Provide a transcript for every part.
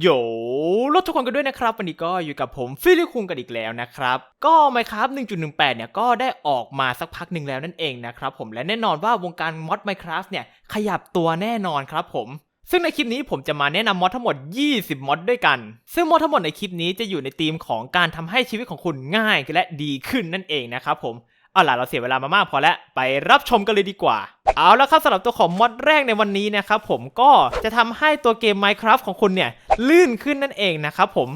โยรถทุกคนกันด้วยนะครับ วันนี้ก็อยู่กับผมฟิลิคุงกันอีกแล้วนะครับ ก็ Minecraft 1.18 เนี่ยก็ได้ออกมาสักพักหนึ่งแล้วนั่นเองนะครับผมและแน่นอนว่าวงการมอด Minecraft เนี่ยขยับตัวแน่นอนครับผมซึ่งในคลิปนี้ผมจะมาแนะนำมอดทั้งหมด 20 มอดด้วยกัน ซึ่งมอดทั้งหมดในคลิปนี้จะอยู่ในธีมของการทำให้ชีวิตของคุณง่ายและดีขึ้นนั่นเองนะครับผม เอาล่ะเราเสียเวลามามากพอแล้วไปรับชมกันเลยดีกว่า เอาละครับสำหรับตัวของมอดแรกในวันนี้นะครับผมก็จะทำให้ตัวเกม Minecraft ของคุณเนี่ยลื่นขึ้นนั่นเองนะครับผม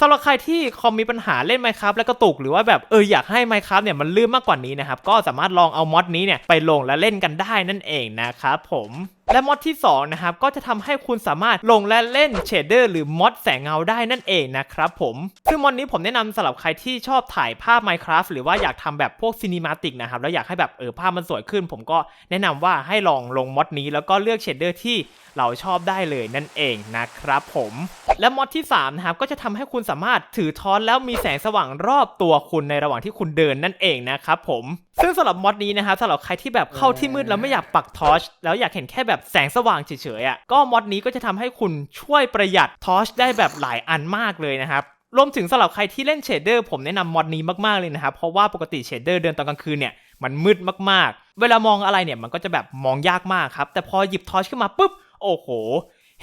สำหรับใครที่คอมมีปัญหาเล่น Minecraft แล้วก็ตกหรือว่าแบบเอออยากให้ Minecraft เนี่ยมันลื่นมากกว่านี้นะครับก็สามารถลองเอามอดนี้เนี่ยไปลงและเล่นกันได้นั่นเองนะครับผม และมอดที่2นะครับก็จะทำให้คุณสามารถลงและเล่นเชดเดอร์หรือมอดแสงเงาได้นั่นเองนะครับผม ซึ่งมอดนี้ผมแนะนำสำหรับใครที่ชอบถ่ายภาพ Minecraft หรือว่าอยากทำแบบพวกซีนิมาติกนะครับแล้วอยากให้แบบเออภาพมันสวยขึ้น ผมก็แนะนำว่าให้ลองลงมอดนี้แล้วก็เลือกเชดเดอร์ที่เราชอบได้เลยนั่นเองนะครับผมและมอดที่3นะครับก็จะทำให้คุณสามารถถือทอนแล้วมีแสงสว่างรอบตัวคุณในระหว่างที่คุณเดินนั่นเองนะครับผม ซึ่งสำหรับมอดนี้นะครับสำหรับใครที่แบบเข้าที่มืดแล้วไม่อยากปักทอร์ชแล้วอยากเห็นแค่แบบแสงสว่างเฉยๆอะก็มอดนี้ก็จะทำให้คุณช่วยประหยัดทอร์ชได้แบบหลายอันมากเลยนะครับรวมถึงสำหรับใครที่เล่นเชดเดอร์ผมแนะนำมอดนี้มากๆเลยนะครับ เพราะว่าปกติเชดเดอร์เดินตอนกลางคืนเนี่ยมันมืดมากๆ เวลามองอะไรเนี่ยมันก็จะแบบมองยากมากครับ แต่พอหยิบทอร์ชขึ้นมาปุ๊บ โอ้โห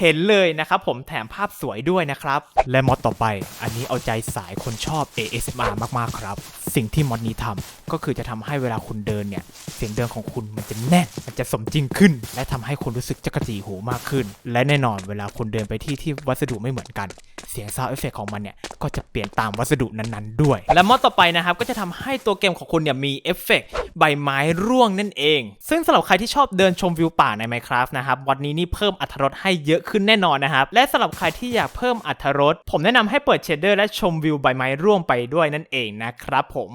เห็นเลยนะครับผมแถมภาพสวยด้วยนะครับ และมอดต่อไป อันนี้เอาใจสายคนชอบ ASMR มากๆครับ สิ่งที่มอดนี้ทำก็คือจะทำให้เวลาคุณเดินเนี่ย เสียงเดินของคุณมันจะแน่น มันจะสมจริงขึ้น และทำให้คุณรู้สึกจักระจีหูมากขึ้น และแน่นอนเวลาคุณเดินไปที่ที่วัสดุไม่เหมือนกัน เสียงซาวด์เอฟเฟกของมันเนี่ยก็จะเปลี่ยนตามวัสดุนั้นๆด้วย และมอดต่อไปนะครับก็จะทำให้ตัวเกมของคุณเนี่ยมีเอฟเฟกต์ใบไม้ร่วงนั่นเอง ซึ่งสำหรับใครที่ชอบเดินชมวิวป่าใน Minecraft นะครับวันนี้นี่เพิ่มอรรถรสให้เยอะขึ้นแน่นอนนะครับและสำหรับใครที่อยากเพิ่มอรรถรสผมแนะนำให้เปิดเชดเดอร์และชมวิวใบไม้ร่วงไปด้วยนั่นเองนะครับผม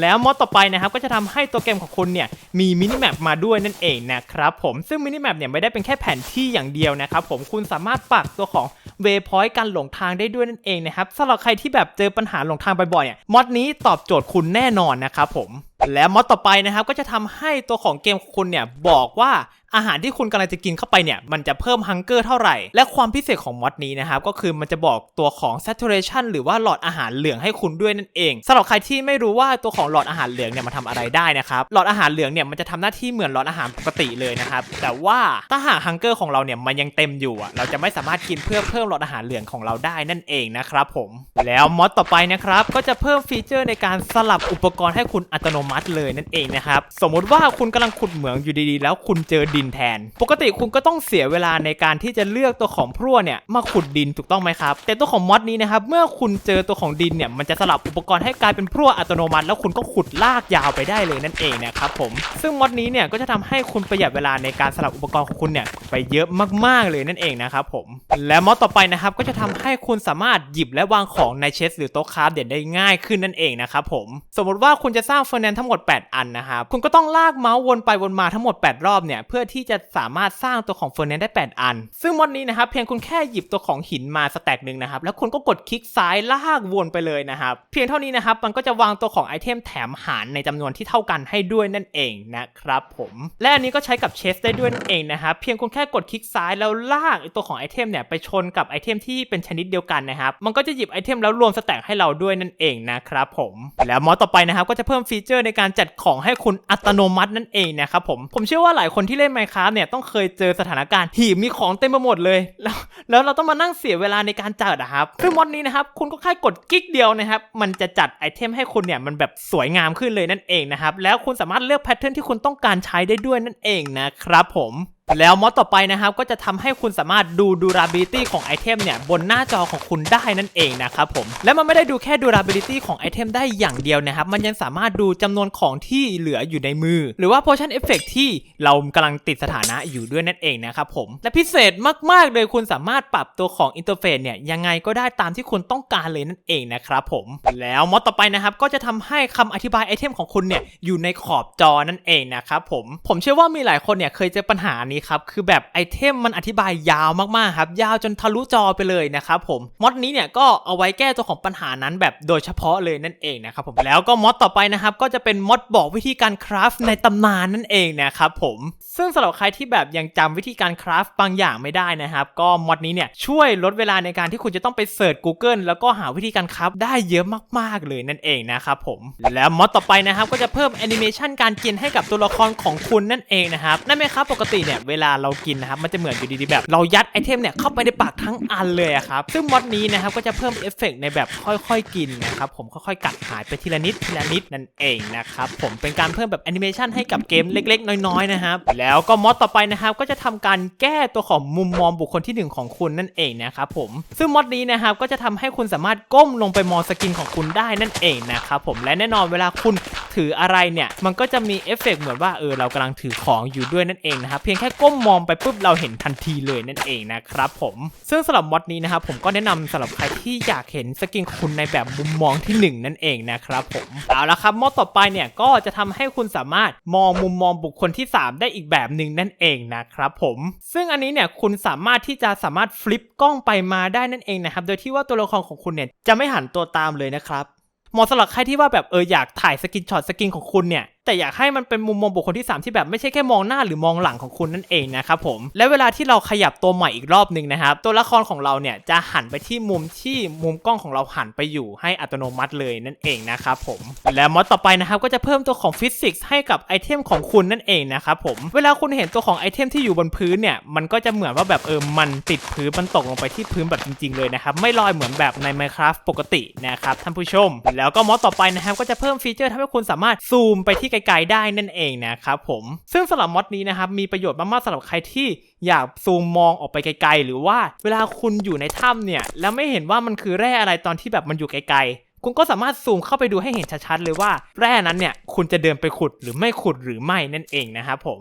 แล้วมอดต่อไปนะครับก็จะทำให้ตัวเกมของคุณเนี่ยมีมินิแมปมาด้วยนั่นเองนะครับผมซึ่งมินิแมปเนี่ยไม่ได้เป็นแค่แผนที่อย่างเดียวนะครับผมคุณสามารถปักตัวของเวพอยต์การหลงทางได้ด้วยนั่นเองนะครับสำหรับใครที่แบบเจอปัญหาหลงทางบ่อยๆเนี่ยมอดนี้ตอบโจทย์คุณแน่นอนนะครับผม และมอดต่อไปนะครับก็จะทำให้ตัวของเกมของคุณเนี่ยบอกว่าอาหารที่คุณกำลังจะกินเข้าไปเนี่ยมันจะเพิ่มฮังเกอร์เท่าไหร่ และความพิเศษของมอดนี้นะครับก็คือมันจะบอกตัวของ saturation หรือว่าหลอดอาหารเหลืองให้คุณด้วยนั่นเองสำหรับใครที่ไม่รู้ว่าตัวของหลอดอาหารเหลืองเนี่ยมันทำอะไรได้นะครับหลอดอาหารเหลืองเนี่ยมันจะทำหน้าที่เหมือนหลอดอาหารปกติเลยนะครับแต่ว่าถ้าหากฮังเกอร์ของเราเนี่ยมันยังเต็มอยู่อะเราจะไม่สามารถกินเพื่อเพิ่มหลอดอาหารเหลืองของเราได้นั่นเองนะครับผมแล้วมอดต่อไปนะครับก็จะเพิ่มฟีเจอร์ในการสลับอุปกรณ์ให้คุณอัตโนมัติเลยนั่นเองนะครับ สมมติว่าคุณกำลังขุดเหมืองอยู่ดีๆ แล้วคุณเจอดินแทน ปกติคุณก็ต้องเสียเวลาในการที่จะเลือกตัวของพรั่วเนี่ยมาขุดดินถูกต้องไหมครับ แต่ตัวของมอดนี้นะครับเมื่อคุณเจอตัวของดินเนี่ยมันจะสลับอุปกรณ์ให้กลายเป็นพรั่วอัตโนมัติ แล้วคุณก็ขุดลากยาวไปได้เลยนั่นเองนะครับผมซึ่งมอดนี้เนี่ยก็จะทำให้คุณประหยัดเวลาในการสลับอุปกรณ์ของคุณเนี่ยไปเยอะมากๆเลยนั่นเองนะครับผมและมอดต่อไปนะครับก็จะทำให้คุณสามารถหยิบและวางของในเชสหรือโต๊ะคราฟเด่นได้ง่ายขึ้นนั่นเองนะครับผมสมมติว่าคุณจะสร้างเฟอร์แนนทั้งหมด 8 อันนะครับคุณก็ต้องลากเมาส์วนไปวนมาทั้งหมด 8 รอบเนี่ยเพื่อที่จะสามารถสร้างตัวของเฟอร์แนนได้ 8 อัน ซึ่งมดนี้นะครับเพียงคุณแค่หยิบตัวของหินมาสแต็กหนึ่งนะครับแล้วคุณก็กดคลิกซ้ายลากวนไปเลยนะครับเพียงเท่านี้นะครับมันก็จะวางตัวของไอเทมแถมหารในจำนวนที่เท่ากันให้ด้วยนั่นเองนะครับผมและอันนี้ก็ใช้กับเชสได้ด้วยนั่นเองนะครับเพียงคุณแค่กดคลิกซ้ายแล้วลากตัวของไอเทมเนี่ยไปชนกับไอเทมที่เป็นชนิดเดียวกันนะครับมันก็จะหยิบไอเทมแล้วรวมสแต็กให้เราด้วยนั่นเองนะครับผมแล้วมอดต่อไปนะครับก็จะเพิ่มฟีเจอร์ในการจัดของให้คุณอัตโนมัตินั่นเองนะครับผมผมเชื่อว่าหลายคนที่เล่น Minecraft เนี่ยต้องเคยเจอสถานการณ์หีบมีของเต็มไปหมดเลย แล้วแล้วเราต้องมานั่งเสียเวลาในการจัดนะครับคือมอดนี้นะครับคุณก็แค่กดกิ๊กเดียวนะครับมันจะจัดไอเทมให้คุณเนี่ยมันแบบสวยงามขึ้นเลยนั่นเองนะครับแล้วคุณสามารถเลือกแพทเทิร์นที่คุณต้องการใช้ได้ด้วยนั่นเองนะครับผม แล้วมอดต่อไปนะครับก็จะทำให้คุณสามารถดู durability ของไอเทมเนี่ยบนหน้าจอของคุณได้นั่นเองนะครับผมและมันไม่ได้ดูแค่ durability ของไอเทมได้อย่างเดียวนะครับ มันยังสามารถดูจำนวนของที่เหลืออยู่ในมือ หรือว่า potion effect ที่เรากำลังติดสถานะอยู่ด้วยนั่นเองนะครับผมและพิเศษมากๆเลยคุณสามารถปรับตัวของอินเทอร์เฟซเนี่ยยังไงก็ได้ตามที่คุณต้องการเลยนั่นเองนะครับผมแล้วมอดต่อไปนะครับก็จะทำให้คำอธิบายไอเทมของคุณเนี่ยอยู่ในขอบจอนั่นเองนะครับผมผมเชื่อว่ามีหลายคนเนี่ยเคยเจอปัญหานี้ครับ คือแบบไอเทมมันอธิบายยาวมากๆครับ ยาวจนทะลุจอไปเลยนะครับผม มอดนี้เนี่ยก็เอาไว้แก้ตัวของปัญหานั้นแบบโดยเฉพาะเลยนั่นเองนะครับผม แล้วก็มอดต่อไปนะครับก็จะเป็นมอดบอกวิธีการคราฟในตำนานนั่นเองนะครับผม ซึ่งสำหรับใครที่แบบยังจำวิธีการคราฟบางอย่างไม่ได้นะครับ ก็มอดนี้เนี่ยช่วยลดเวลาในการที่คุณจะต้องไปเสิร์ช Google แล้วก็หาวิธีการคราฟได้เยอะมากๆเลยนั่นเองนะครับผม แล้วมอดต่อไปนะครับก็จะเพิ่มแอนิเมชันการกินให้กับตัวละครของคุณนั่นเองนะครับนั่นไหมครับปกติเนี่ยเวเวลาเรากินนะครับมันจะเหมือนอยู่ดีๆแบบ เรายัดไอเทมเนี่ยเข้าไปในปากทั้งอันเลยอะครับซึ่งมอดนี้นะครับก็จะเพิ่มเอฟเฟกต์ในแบบค่อยๆกินนะครับผมค่อยๆกัดหายไปทีละนิดทีละนิดนั่นเองนะครับผมเป็นการเพิ่มแบบแอนิเมชันให้กับเกมเล็กๆ น้อยๆนะครับแล้วก็มอดต่อไปนะครับก็จะทำการแก้ตัวของมุมมองบุคคลที่หนึ่งของคุณนั่นเองนะครับผมซึ่งมอดนี้นะครับก็จะทำให้คุณสามารถก้มลงไปมองสกินของคุณได้นั่นเองนะครับผมและแน่นอนเวลาคุณถืออะไรเนี่ยมันก็จะมีเอฟเฟกต์เหมือนว่าเออเรากำลังถือของอยู่ด้วยนั่นเองนะครับเพียงแค่ก้มมองไปปุ๊บเราเห็นทันทีเลยนั่นเองนะครับผมซึ่งสำหรับมอดนี้นะครับผมก็แนะนำสำหรับใครที่อยากเห็นสกินของคุณในแบบมุมมองที่หนึ่งนั่นเองนะครับผมเอาละครับมอดต่อไปเนี่ยก็จะทำให้คุณสามารถมองมุมมองบุคคลที่ 3 ได้อีกแบบหนึ่งนั่นเองนะครับผมซึ่งอันนี้เนี่ยคุณสามารถที่จะสามารถฟลิปกล้องไปมาได้นั่นเองนะครับโดยที่ว่าตัวละครของคุณเนี่ยจะไม่หันตัวตามเลยนะครับเหมาะสำหรับใครที่ว่าแบบเอออยากถ่ายสกินช็อตสกินของคุณเนี่ยแต่อยากให้มันเป็นมุมมองบุคคลที่ 3 ที่แบบไม่ใช่แค่มองหน้าหรือมองหลังของคุณนั่นเองนะครับผมและเวลาที่เราขยับตัวใหม่อีกรอบหนึ่งนะครับตัวละครของเราเนี่ยจะหันไปที่มุมที่มุมกล้องของเราหันไปอยู่ให้อัตโนมัติเลยนั่นเองนะครับผมและมอดต่อไปนะครับก็จะเพิ่มตัวของฟิสิกส์ให้กับไอเทมของคุณนั่นเองนะครับผมเวลาคุณเห็นตัวของไอเทมที่อยู่บนพื้นเนี่ยมันก็จะเหมือนว่าแบบเออมันติดพื้นมันตกลงไปที่พื้นแบบจริง ๆเลยนะครับไม่ลอยเหมือนแบบใน Minecraft ปกตินะครับท่านผู้ชม แล้วก็มอดต่อไปนะครับก็จะเพิ่มฟีเจอร์ทำให้คุณสามารถซูมไปที่ไกลๆได้นั่นเองนะครับผมซึ่งสำหรับมอดนี้นะครับมีประโยชน์มากๆสำหรับใครที่อยากซูมมองออกไปไกลๆ หรือว่าเวลาคุณอยู่ในถ้ำเนี่ยแล้วไม่เห็นว่ามันคือแร่อะไรตอนที่แบบมันอยู่ไกลๆ คุณก็สามารถซูมเข้าไปดูให้เห็นชัดๆเลยว่า แร่นั้นเนี่ยคุณจะเดินไปขุดหรือไม่ขุดหรือไม่นั่นเองนะครับผม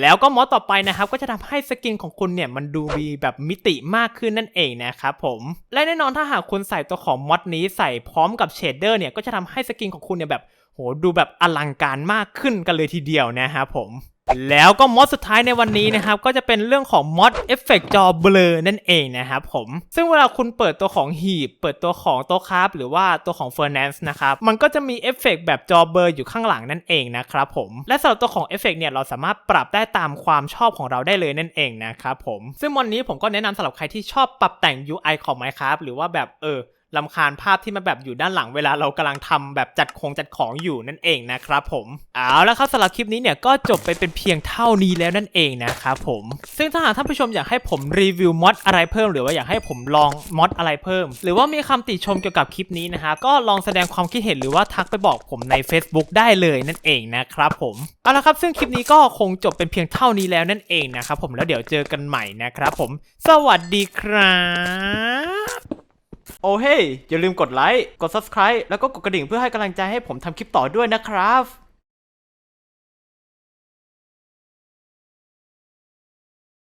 แล้วก็มอสต่อไปนะครับก็จะทำให้สกินของคุณเนี่ยมันดูมีแบบมิติมากขึ้นนั่นเองนะครับผมและแน่นอนถ้าหากคุณใส่ตัวของมอสนี้ใส่พร้อมกับเชดเดอร์เนี่ยก็จะทำให้สกินของคุณเนี่ยแบบโหดูแบบอลังการมากขึ้นกันเลยทีเดียวนะครับผม แล้วก็มอดสุดท้ายในวันนี้นะครับ ก็จะเป็นเรื่องของมอดเอฟเฟกจอเบลอนั่นเองนะครับผม ซึ่งเวลาคุณเปิดตัวของหีบ เปิดตัวของโต๊ะคราฟหรือว่าตัวของเฟอร์แนนซ์นะครับ มันก็จะมีเอฟเฟกแบบจอเบลออยู่ข้างหลังนั่นเองนะครับผม และสำหรับตัวของเอฟเฟกเนี่ยเราสามารถปรับได้ตามความชอบของเราได้เลยนั่นเองนะครับผม ซึ่งวันนี้ผมก็แนะนำสำหรับใครที่ชอบปรับแต่ง UI ของ Minecraft หรือว่าแบบเออ ลำคาญภาพที่มันแบบอยู่ด้านหลังเวลาเรากำลังทำแบบจัดของจัดของอยู่นั่นเองนะครับผมเอาแล้วครับสำหรับคลิปนี้เนี่ยก็จบไปเป็นเพียงเท่านี้แล้วนั่นเองนะครับผมซึ่งถ้าหากท่านผู้ชมอยากให้ผมรีวิวมอดอะไรเพิ่ม หรือว่าอยากให้ผมลองมอดอะไรเพิ่ม หรือว่ามีคำติชมเกี่ยวกับคลิปนี้นะครับก็ลองแสดงความคิดเห็นหรือว่าทักไปบอกผมใน Facebook ได้เลยนั่นเองนะครับผมเอาละครับซึ่งคลิปนี้ก็คงจบเป็นเพียงเท่านี้แล้วนั่นเองนะครับผมแล้วเดี๋ยวเจอกันใหม่นะครับผม สวัสดีครับ โอ้เฮ้ยอย่าลืมกดไลค์ กด subscribe แล้วก็กดกระดิ่งเพื่อให้กำลังใจให้ผมทำคลิปต่อด้วยนะครับ